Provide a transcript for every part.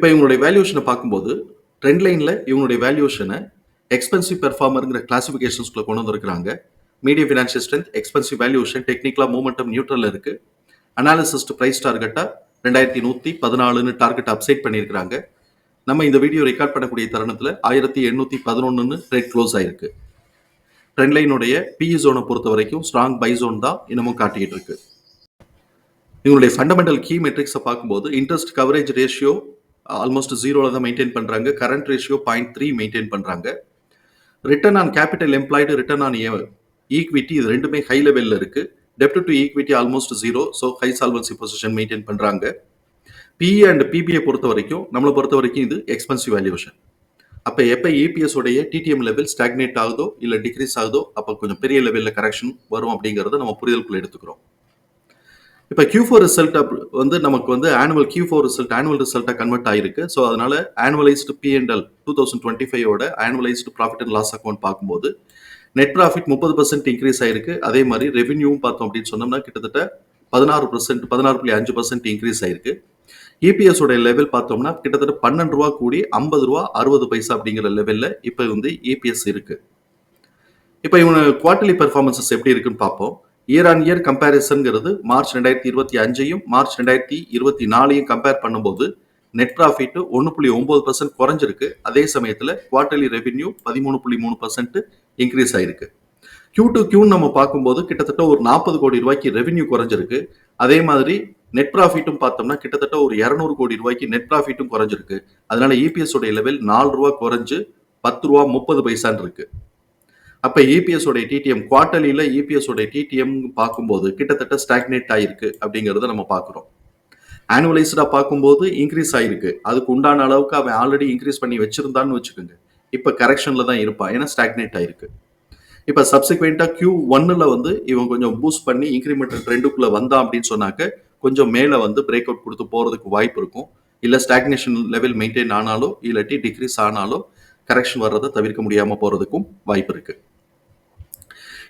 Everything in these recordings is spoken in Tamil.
இப்போ இவங்களுடைய வேல்யூஷனை பார்க்கும்போது ட்ரெண்ட் லைனில் இவங்களுடைய வேல்யூஷனை எக்ஸ்பென்சிவ் பெர்ஃபார்மருங்கிற கிளாசிஃபிகேஷன்ஸ்குள்ள கொண்டு வந்திருக்கிறாங்க. Medium financial strength expensive valuation டெக்னிக்கலாக மூமெண்டம் நியூட்ரலில் இருக்கு. அனாலிசிஸ்ட் ப்ரைஸ் டார்கெட்டாக ரெண்டாயிரத்தி நூற்றி பதினாலுன்னு டார்கெட் அப்சைட் பண்ணியிருக்கிறாங்க. நம்ம இந்த வீடியோ ரெக்கார்ட் பண்ணக்கூடிய தருணத்தில் ஆயிரத்தி எண்ணூற்றி பதினொன்றுன்னு ரேட் க்ளோஸ் ஆயிருக்கு. ட்ரெண்ட் லைனுடைய பிஇ ஜோனை பொறுத்த வரைக்கும் ஸ்ட்ராங் பை ஜோன் தான் இன்னமும் காட்டிகிட்டு இருக்கு. இவங்களுடைய ஃபண்டமெண்டல் கீ மெட்ரிக்ஸை பார்க்கும்போது இன்ட்ரெஸ்ட் கவரேஜ் ரேஷியோ ஆல்மோஸ்ட் ஜீரோவில் தான் மெயின்டைன் பண்ணுறாங்க current ratio point three maintain பண்ணுறாங்க return on capital employed return on equity இது ரெண்டுமே ஹை லெவலில் இருக்கு. டெப்ட் to equity almost zero so high solvency position maintain பண்ணுறாங்க பிஇ அண்ட் பிபிஐ பொறுத்த வரைக்கும் நம்மளை பொறுத்த வரைக்கும் இது எக்ஸ்பென்சிவ் வேல்யூஷன் அப்போ எப்போ இபிஎஸ் உடைய டிடிஎம் லெவல் ஸ்டாக்னேட் ஆகுதோ இல்லை டிக்ரீஸ் ஆகுதோ அப்போ கொஞ்சம் பெரிய லெவலில் கரெக்ஷன் வரும் அப்படிங்கிறத நம்ம புரிதலுக்குள்ள எடுத்துக்கிறோம். இப்போ கியூ ஃபோர் ரிசல்ட் வந்து நமக்கு வந்து annual Q four result annual ரிசல்ட்டாக convert ஆயிருக்கு. ஸோ அதனால annualised PNL two thousand twenty ஃபைவோட annualised profit and loss account பார்க்கும்போது நெட் ப்ராஃபிட் முப்பது பர்சன்ட் இன்க்ரீஸ் ஆயிருக்கு. அதே மாதிரி ரெவென்யூவும் பார்த்தோம் அப்படின்னு சொன்னோம்னா கிட்டத்தட்ட பதினாறு பர்சன்ட் பதினாறு புள்ளி அஞ்சு பர்சன்ட் இன்க்ரீஸ் ஆயிருக்கு. இபிஎஸ் உடைய லெவல் பார்த்தோம்னா கிட்டத்தட்ட பன்னெண்டு ரூபா கூடி ஐம்பது ரூபா அறுபது பைசா அப்படிங்கிற லெவலில் இப்போ வந்து இபிஎஸ் இருக்கு. இப்போ இவங்க குவார்டர்லி பெர்ஃபார்மன்சஸ் எப்படி இருக்குன்னு பார்ப்போம். இயர் ஆன் இயர் கம்பேரிசன்கிறது மார்ச் ரெண்டாயிரத்தி இருபத்தி அஞ்சையும் மார்ச் ரெண்டாயிரத்தி இருபத்தி நாலையும் கம்பேர் பண்ணும்போது நெட் ப்ராஃபிட் ஒன்று புள்ளி ஒன்பது பர்சன்ட் குறைஞ்சிருக்கு. அதே சமயத்தில் குவார்டர்லி ரெவென்யூ பதிமூணு புள்ளி மூணு பர்சன்ட் இன்க்ரீஸ் ஆயிருக்கு. கியூ டு கியூன்னு நம்ம பார்க்கும்போது கிட்டத்தட்ட ஒரு நாற்பது கோடி ரூபாய்க்கு ரெவென்யூ குறைஞ்சிருக்கு. அதே மாதிரி நெட் ப்ராஃபிட்டும் பார்த்தோம்னா கிட்டத்தட்ட ஒரு இரநூறு கோடி ரூபாய்க்கு நெட் ப்ராஃபிட்டும் குறைஞ்சிருக்கு. அதனால இபிஎஸ் உடைய லெவல் நாலு ரூபா குறைஞ்சு பத்து ரூபா முப்பது பைசான் இருக்குது அப்ப இபிஎஸ் உடைய டிடிஎம் குவார்டர்லியில இபிஎஸ் உடைய டிடிஎம் பார்க்கும்போது கிட்டத்தட்ட ஸ்டாக்னேட் ஆயிருக்கு அப்படிங்கறத நம்ம பார்க்குறோம். ஆனுவலைஸ்டா பார்க்கும்போது இன்க்ரீஸ் ஆயிருக்கு. அதுக்கு உண்டான அளவுக்கு அவன் ஆல்ரெடி இன்க்ரீஸ் பண்ணி வச்சிருந்தான்னு வச்சுக்கோங்க. இப்ப கரெக்ஷன்ல தான் இருப்பான். ஏன்னா ஸ்டாக்னேட் ஆயிருக்கு. இப்ப சப்சிக்வெண்டா கியூ ஒன்னுல வந்து இவன் கொஞ்சம் பூஸ்ட் பண்ணி இன்க்ரிமெண்டல் ட்ரெண்டுக்குள்ள வந்தான் அப்படின்னு சொன்னாக்க கொஞ்சம் மேல வந்து பிரேக் அவுட் கொடுத்து போறதுக்கு வாய்ப்பு இருக்கும். இல்ல ஸ்டாக்னேஷன் லெவல் மெயின்டைன் ஆனாலோ இல்லாட்டி டிக்ரீஸ் ஆனாலோ கரெக்ஷன் வர்றதை தவிர்க்க முடியாம போறதுக்கும் வாய்ப்பு இருக்கு.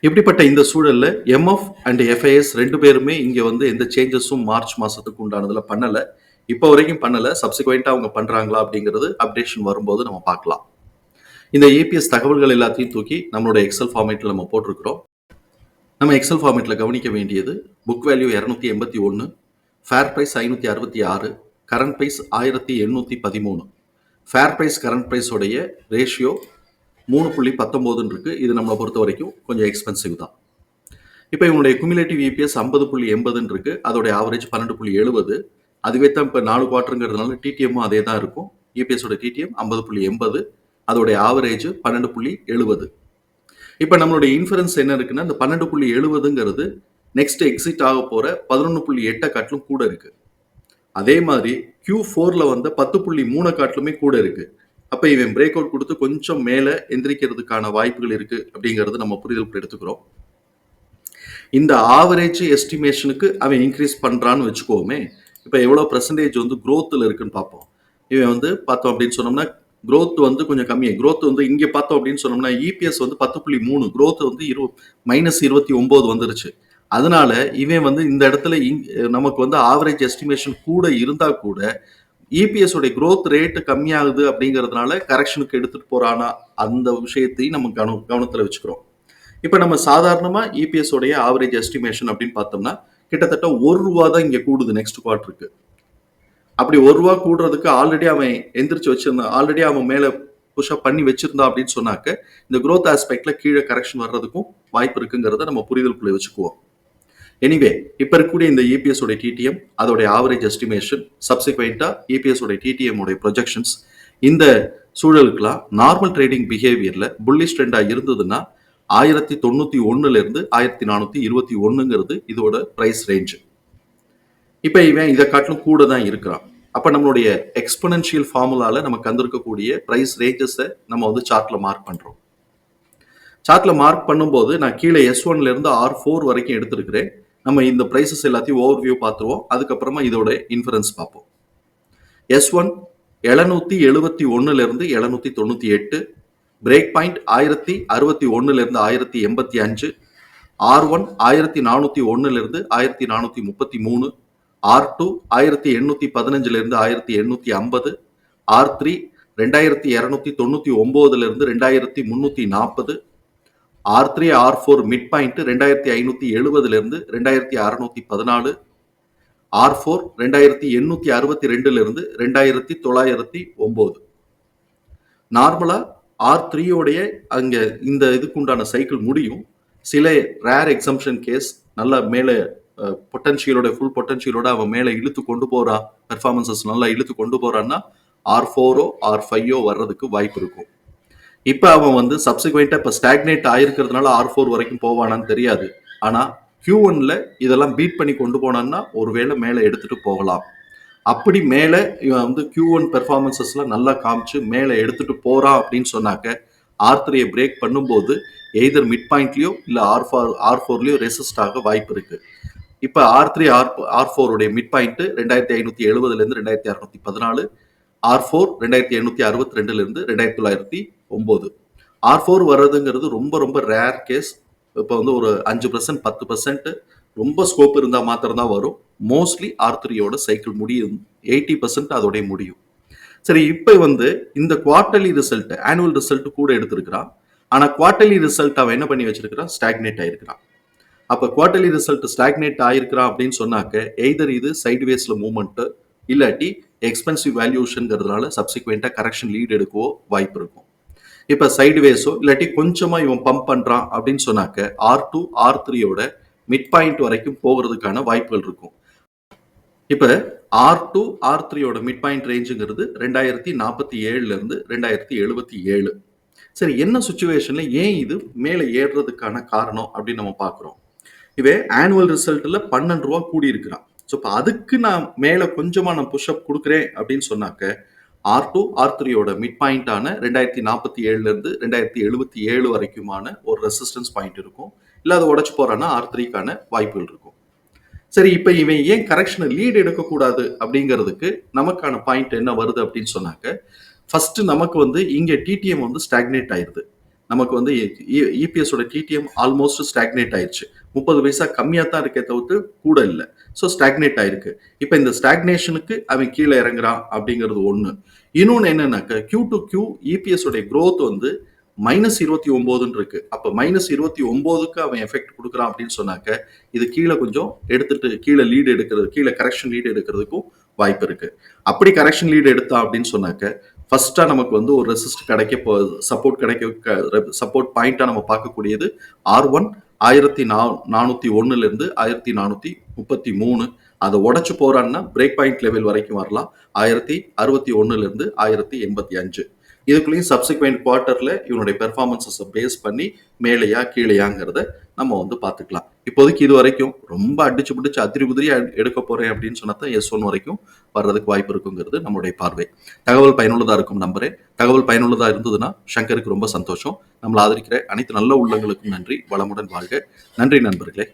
இப்படிப்பட்ட இந்த சூழல்ல எம்எஃப் அண்ட் எஃப்ஐஎஸ் ரெண்டு பேருமே இங்க வந்து எந்த சேஞ்சஸும் மார்ச் மாசத்துக்கு உண்டானதுல பண்ணல. இப்போ வரைக்கும் பண்ணல. சப்சிக்வெண்டா அவங்க பண்றாங்களா அப்படிங்கிறது அப்டேஷன் வரும்போது நம்ம பார்க்கலாம். இந்த ஏபிஎஸ் தகவல்கள் எல்லாத்தையும் தூக்கி நம்மளோட எக்ஸல் ஃபார்மேட்டில் நம்ம போட்டிருக்கிறோம். நம்ம எக்ஸல் ஃபார்மேட்டில் கவனிக்க வேண்டியது புக் வேல்யூ இரநூத்தி எண்பத்தி ஒன்று ஃபேர் ப்ரைஸ் ஐநூற்றி அறுபத்தி ஆறு கரண்ட் ப்ரைஸ் ஆயிரத்தி எண்ணூற்றி பதிமூணு. ஃபேர் ப்ரைஸ் கரண்ட் ப்ரைஸோடைய ரேஷியோ மூணு புள்ளி பத்தொம்போதுன்னு இருக்கு இது நம்மளை பொறுத்த வரைக்கும் கொஞ்சம் எக்ஸ்பென்சிவ் தான். இப்போ இவனுடைய குமிலேட்டிவ் இபிஎஸ் ஐம்பது புள்ளி எண்பதுன்னு இருக்கு அதோடைய ஆவரேஜ் பன்னெண்டு புள்ளி எழுபது. அதுவே தான் இப்போ நாலு குவார்ட்டருங்கிறதுனால டிடிஎம்மும் அதே தான் இருக்கும். இபிஎஸோட டிடிஎம் ஐம்பது புள்ளி எண்பது. அதோடைய ஆவரேஜ் பன்னெண்டு புள்ளி எழுபது. இப்போ நம்மளுடைய இன்ஃபரன்ஸ் என்ன இருக்குன்னா இந்த பன்னெண்டு புள்ளி எழுபதுங்கிறது நெக்ஸ்ட் எக்ஸிட் ஆக போகிற பதினொன்று புள்ளி எட்டை காட்டிலும் கூட இருக்குது அதே மாதிரி கியூ ஃபோரில் வந்த பத்து புள்ளி மூணை காட்டிலுமே கூட இருக்குது அப்போ இவன் பிரேக் அவுட் கொடுத்து கொஞ்சம் மேலே எந்திரிக்கிறதுக்கான வாய்ப்புகள் இருக்குது அப்படிங்கிறது நம்ம புரிதல் எடுத்துக்கிறோம். இந்த ஆவரேஜ் எஸ்டிமேஷனுக்கு அவன் இன்க்ரீஸ் பண்ணுறான்னு வச்சுக்கோமே இப்போ எவ்வளோ பர்சன்டேஜ் வந்து க்ரோத்தில் இருக்குன்னு பார்ப்போம். இவன் வந்து பார்த்தோம் அப்படின்னு சொன்னோம்னா க்ரோத் வந்து கொஞ்சம் கம்மியாக க்ரோத் வந்து இங்கே பார்த்தோம் அப்படின்னு சொன்னோம்னா இபிஎஸ் வந்து பத்து புள்ளி மூணு க்ரோத் வந்து இரு மைனஸ் இருபத்தி ஒம்பது வந்துருச்சு. அதனால இவன் வந்து இந்த இடத்துல இங்- நமக்கு வந்து ஆவரேஜ் எஸ்டிமேஷன் கூட இருந்தால் கூட இபிஎஸ் உடைய growth ரேட் கம்மியாகுது அப்படிங்கிறதுனால கரெக்ஷனுக்கு எடுத்துட்டு போறானா அந்த விஷயத்தையும் நம்ம கவன கவனத்துல வச்சுக்கிறோம். இப்போ நம்ம சாதாரணமா இபிஎஸ் உடைய ஆவரேஜ் எஸ்டிமேஷன் அப்படின்னு பார்த்தோம்னா கிட்டத்தட்ட ஒரு ரூபா தான் இங்க கூடுது நெக்ஸ்ட் குவார்டருக்கு அப்படி ஒரு ரூபா கூடுறதுக்கு ஆல்ரெடி அவன் எந்திரிச்சு வச்சிருந்தான் ஆல்ரெடி அவன் மேல புஷ்அப் பண்ணி வச்சிருந்தா அப்படின்னு சொன்னாக்க இந்த குரோத் ஆஸ்பெக்ட்ல கீழே கரெக்ஷன் வர்றதுக்கும் வாய்ப்பு இருக்குங்கிறத நம்ம புரிதலுக்குள்ள வச்சுக்குவோம். எனிவே இப்போ இருக்கக்கூடிய இந்த இபிஎஸ் உடைய டிடிஎம் அதோடைய ஆவரேஜ் எஸ்டிமேஷன் சப்சிக்வெண்ட்டாக இபிஎஸ் உடைய டிடிஎம் உடைய ப்ரொஜெக்ஷன்ஸ் இந்த சூழலுக்குலாம் நார்மல் ட்ரேடிங் பிஹேவியரில் புல்லிஷ் ட்ரெண்டாக இருந்ததுன்னா ஆயிரத்தி தொண்ணூற்றி ஒன்றுலேருந்து ஆயிரத்தி நானூற்றி இருபத்தி ஒன்றுங்கிறது இதோட ப்ரைஸ் ரேஞ்சு இப்போ இவன் இதை காட்டிலும் கூட தான் இருக்கிறான். அப்போ நம்மளுடைய எக்ஸ்பனன்ஷியல் ஃபார்முலாவில் நமக்கு வந்திருக்கக்கூடிய ப்ரைஸ் ரேஞ்சஸை நம்ம வந்து சார்ட்டில் மார்க் பண்ணுறோம் சார்ட்ல மார்க் பண்ணும்போது நான் கீழே எஸ் ஒன்லேருந்து ஆர் ஃபோர் வரைக்கும் எடுத்திருக்கிறேன். நம்ம இந்த ப்ரைஸஸ் எல்லாத்தையும் ஓவர் வியூ பார்த்துருவோம். அதுக்கப்புறமா இதோட இன்ஃபரன்ஸ் பார்ப்போம். எஸ் ஒன் எழுநூத்தி எழுபத்தி ஒன்னுலேருந்து எழுநூத்தி தொண்ணூற்றி எட்டு பிரேக் பாயிண்ட் ஆயிரத்தி அறுபத்தி ஒன்னுலேருந்து ஆயிரத்தி எண்பத்தி அஞ்சு ஆர் ஒன் ஆயிரத்தி நானூற்றி ஒன்னுலேருந்து ஆயிரத்தி நானூற்றி முப்பத்தி மூணு ஆர் டூ ஆயிரத்தி எண்ணூற்றி பதினஞ்சுலேருந்து ஆயிரத்தி எண்ணூற்றி ஐம்பது ஆர் த்ரீ ரெண்டாயிரத்தி இரநூத்தி தொண்ணூற்றி ஒம்போதுலேருந்து ரெண்டாயிரத்தி முந்நூற்றி நாற்பது R three R four mid point ரெண்டாயிரத்தி ஐநூத்தி எழுபதுலேருந்து ரெண்டாயிரத்தி அறுநூத்தி பதினாலு ஆர் ஃபோர் ரெண்டாயிரத்தி எண்ணூத்தி அறுபத்தி ரெண்டுலேருந்து ரெண்டாயிரத்தி தொள்ளாயிரத்தி ஒம்பது. நார்மலாக ஆர் த்ரீயோடைய அங்கே இந்த இதுக்குண்டான சைக்கிள் முடியும். சில ரேர் எக்ஸம்ஷன் கேஸ் நல்லா மேலே பொட்டன்ஷியலோட ஃபுல் பொட்டன்ஷியலோட அவன் மேலே இழுத்து கொண்டு போகிறான் பெர்ஃபார்மன்சஸ் நல்லா இழுத்து கொண்டு போகிறான்னா ஆர் ஃபோரோ ஆர் ஃபைவோ வர்றதுக்கு வாய்ப்பு இருக்கும். இப்போ அவன் வந்து சப்சிக்வெண்ட்டாக இப்போ ஸ்டாக்னேட் ஆயிருக்கிறதுனால ஆர் ஃபோர் வரைக்கும் போவானான்னு தெரியாது. ஆனால் கியூ ஒன்ல இதெல்லாம் பீட் பண்ணி கொண்டு போனான்னா ஒருவேளை மேலே எடுத்துட்டு போகலாம். அப்படி மேலே இவன் வந்து கியூ ஒன் பெர்ஃபார்மன்சஸ்லாம் நல்லா காமிச்சு மேலே எடுத்துட்டு போறான் அப்படின்னு சொன்னாக்க ஆர் த்ரீயை பிரேக் பண்ணும்போது எய்தர் மிட் பாயிண்ட்லயோ இல்லை ஆர் ஃபோர் ஆர் ஃபோர்லயோ ரெசிஸ்ட் ஆக வாய்ப்பு இருக்கு. இப்போ ஆர் த்ரீ ஆர் ஆர் ஃபோருடைய மிட் பாயிண்ட் ரெண்டாயிரத்தி ஐநூத்தி எழுபதுலேருந்து ரெண்டாயிரத்தி அறுநூத்தி பதினாலு ஆர் ஃபோர் ரெண்டாயிரத்தி எண்ணூத்தி அறுபத்தி ரெண்டுலேருந்து ரெண்டாயிரத்தி தொள்ளாயிரத்தி ஒம்பது. ஆர் ஃபோர் வர்றதுங்கிறது ரொம்ப ரொம்ப ரேர் கேஸ் இப்போ வந்து ஒரு அஞ்சு பர்சன்ட் பத்து பர்சன்ட் ரொம்ப ஸ்கோப் இருந்தால் மாத்திரம் தான் வரும் மோஸ்ட்லி ஆர் த்ரீயோட சைக்கிள் முடியும். எயிட்டி பர்சன்ட் அதோடைய முடியும். சரி இப்போ வந்து இந்த குவார்டர்லி ரிசல்ட் ஆனுவல் ரிசல்ட் கூட எடுத்திருக்கிறான். ஆனால் குவார்டர்லி ரிசல்ட் அவன் என்ன பண்ணி வச்சிருக்கிறான்? ஸ்டாக்னேட் ஆயிருக்கிறான். அப்போ குவார்டர்லி ரிசல்ட் ஸ்டாக்னேட் ஆயிருக்கிறான் அப்படின்னு சொன்னாக்க எய்தர் இது சைட்வேஸில் மூமெண்ட்டு இல்லாட்டி எக்ஸ்பென்சிவ் வேல்யூஷன்ங்கிறதுனால சப்சிக்வெண்ட்டாக கரெக்ஷன் லீட் எடுக்கவோ வாய்ப்பு இருக்கும். இப்போ சைடுவேஸோ இல்லாட்டி கொஞ்சமாக இவன் பம்ப் பண்ணுறான் அப்படின்னு சொன்னாக்க ஆர் டூ ஆர் த்ரீயோட மிட் பாயிண்ட் வரைக்கும் போகிறதுக்கான வாய்ப்புகள் இருக்கும். இப்போ ஆர் டூ ஆர் த்ரீயோட மிட் பாயிண்ட் ரேஞ்சுங்கிறது ரெண்டாயிரத்தி நாற்பத்தி ஏழுல இருந்து ரெண்டாயிரத்தி எழுபத்தி ஏழு. சரி என்ன சுச்சுவேஷனில் ஏன் இது மேலே ஏறுறதுக்கான காரணம் அப்படின்னு நம்ம பார்க்குறோம். இவன் ஆனுவல் ரிசல்ட்டில் பன்னெண்டு ரூபா கூடி இருக்கிறான் ஸோ இப்போ அதுக்கு நான் மேலே கொஞ்சமாக நான் புஷ்அப் கொடுக்குறேன் அப்படின்னு சொன்னாக்க ஆர் டூ ஆர் த்ரீயோட மிட் பாயிண்டான ரெண்டாயிரத்தி நாற்பத்தி ஏழுலேருந்து ரெண்டாயிரத்தி எழுபத்தி ஏழு வரைக்குமான ஒரு ரெசிஸ்டன்ஸ் பாயிண்ட் இருக்கும். இல்லை அதை உடச்சு போகிறான்னா ஆர் த்ரீக்கான வாய்ப்புகள் இருக்கும். சரி இப்போ இவன் ஏன் கரெக்ஷனை லீட் எடுக்கக்கூடாது அப்படிங்கிறதுக்கு நமக்கான பாயிண்ட் என்ன வருது அப்படின்னு சொன்னாக்க ஃபர்ஸ்ட் நமக்கு வந்து இங்கே டிடிஎம் வந்து ஸ்டாக்னேட் ஆயிடுது நமக்கு வந்து இபிஎஸோட டிடிஎம் ஆல்மோஸ்ட் ஸ்டாக்னேட் ஆயிடுச்சு. முப்பது பைசா கம்மியாக தான் இருக்கே தவிர்த்து கூட இல்லை. ஸோ ஸ்டாக்னேட் ஆயிருக்கு. இப்போ இந்த ஸ்டாக்னேஷனுக்கு அவன் கீழே இறங்குறான் அப்படிங்கிறது ஒன்று இன்னொன்று என்னன்னாக்க கியூ டு கியூ இபிஎஸோடைய க்ரோத் வந்து மைனஸ் இருபத்தி ஒம்போதுன்னு இருக்கு. அப்போ மைனஸ் இருபத்தி ஒம்போதுக்கு அவன் எஃபெக்ட் கொடுக்குறான் அப்படின்னு சொன்னாக்க இது கீழே கொஞ்சம் எடுத்துட்டு கீழே லீடு எடுக்கிறது கீழே கரெக்ஷன் லீடு எடுக்கிறதுக்கும் வாய்ப்பு இருக்கு. அப்படி கரெக்ஷன் லீடு எடுத்தா அப்படின்னு சொன்னாக்க ஃபர்ஸ்டா நமக்கு வந்து ஒரு ரெசிஸ்ட் கிடைக்க போ சப்போர்ட் கிடைக்க சப்போர்ட் பாயிண்டா நம்ம பார்க்கக்கூடியது ஆர் ஒன் ஆயிரத்தி நா நானூத்தி ஒன்னுல இருந்து ஆயிரத்தி நானூத்தி முப்பத்தி மூணு. அதை உடச்சு போறான்னா பிரேக் பாயிண்ட் லெவல் வரைக்கும் வரலாம். ஆயிரத்தி அறுபத்தி ஒன்னுல இருந்து ஆயிரத்தி எண்பத்தி அஞ்சு. இதுக்குள்ளேயும் சப்சிக்வெண்ட் குவார்ட்டரில் இவனுடைய பெர்ஃபார்மன்ஸஸை பேஸ் பண்ணி மேலேயா கீழேயாங்கிறத நம்ம வந்து பார்த்துக்கலாம். இப்போதைக்கு இது வரைக்கும் ரொம்ப அடிச்சு பிடிச்சு அதிரி உதிரி எடுக்க போகிறேன் அப்படின்னு சொன்னா தான் எஸ் ஒன் வரைக்கும் வர்றதுக்கு வாய்ப்பு இருக்குங்கிறது நம்மளுடைய பார்வை. தகவல் பயனுள்ளதாக இருக்கும் நம்புறேன். தகவல் பயனுள்ளதாக இருந்ததுன்னா சங்கருக்கு ரொம்ப சந்தோஷம். நம்மளை ஆதரிக்கிற அனைத்து நல்ல உள்ளங்களுக்கும் நன்றி. வளமுடன் வாழ்க. நன்றி நண்பர்களே.